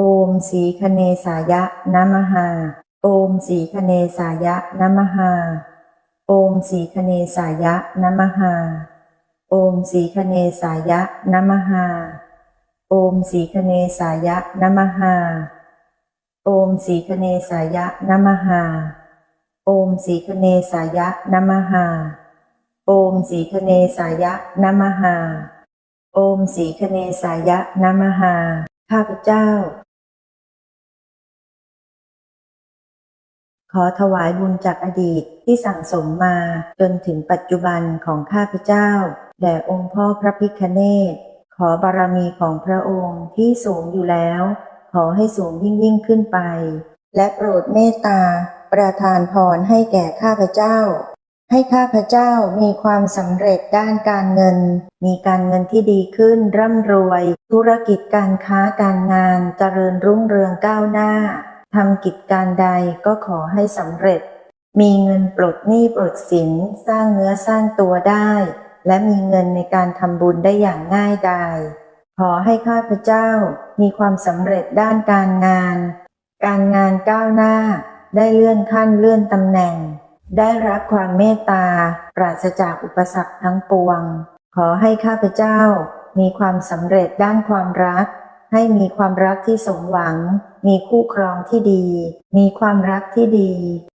โอมสีคเนสายะนมหา โอมสีคเนสายะนมหา โอมสีคเนสายะนมหา โอมสีคเนสายะนมหา โอมสีคเนสายะนมหา โอมสีคเนสายะนมหา โอมสีคเนสายะนมหา โอมสีคเนสายะนมหา โอมสีคเนสายะนมหาข้าพเจ้า ขอถวายบุญจากอดีตที่สั่งสมมาจนถึงปัจจุบันของข้าพเจ้า แด่องค์พ่อพระพิคเนศขอบารมีของพระองค์ที่สูงอยู่แล้ว ขอให้สูงยิ่งยิ่งขึ้นไป และโปรดเมตตา ประทานพรให้แก่ข้าพเจ้า ให้ข้าพเจ้ามีความสำเร็จด้านการเงิน มีการเงินที่ดีขึ้นร่ำรวย ธุรกิจการค้าการงานเจริญรุ่งเรืองก้าวหน้า ทำกิจการใดก็ขอให้สำเร็จ มีเงินปลดหนี้ปลดสินสร้างเนื้อสร้างตัวได้ และมีเงินในการทำบุญได้อย่างง่ายดายขอให้ข้าพเจ้ามีความสำเร็จด้านการงาน การงานก้าวหน้า ได้เลื่อนขั้นเลื่อนตำแหน่ง ได้รับความเมตตา ปราศจากอุปสรรคทั้งปวง ขอให้ข้าพเจ้ามีความสำเร็จด้านความรัก ให้มีความรักที่สมหวัง มีคู่ครองที่ดี มีความรักที่ดี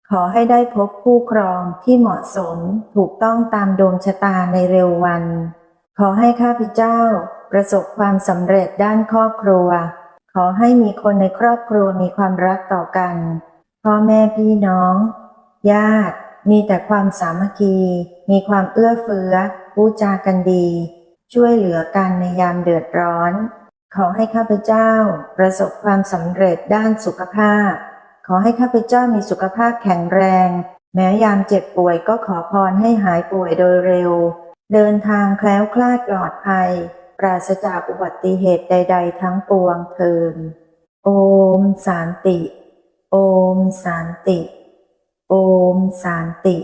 ขอให้ได้พบคู่ครองที่เหมาะสม ถูกต้องตามดวงชะตาในเร็ววัน ขอให้ข้าพเจ้า ประสบความสำเร็จด้านครอบครัว ขอให้มีคนในครอบครัวมีความรักต่อกัน พ่อแม่พี่น้อง ญาติ มีแต่ความสามัคคี มีความเอื้อเฟื้อพูดจากันดี ช่วยเหลือกันในยามเดือดร้อน ขอให้ข้าพเจ้าประสบความสำเร็จด้านสุขภาพ ขอให้ข้าพเจ้ามีสุขภาพแข็งแรง แม้ยามเจ็บป่วยก็ขอพรให้หายป่วยโดยเร็ว เดินทางแคล้วคลาดปลอดภัย ปราศจากอุบัติเหตุใด ๆ ทั้งปวงเทินโอมสานติ โอมสานติ โอมสานติ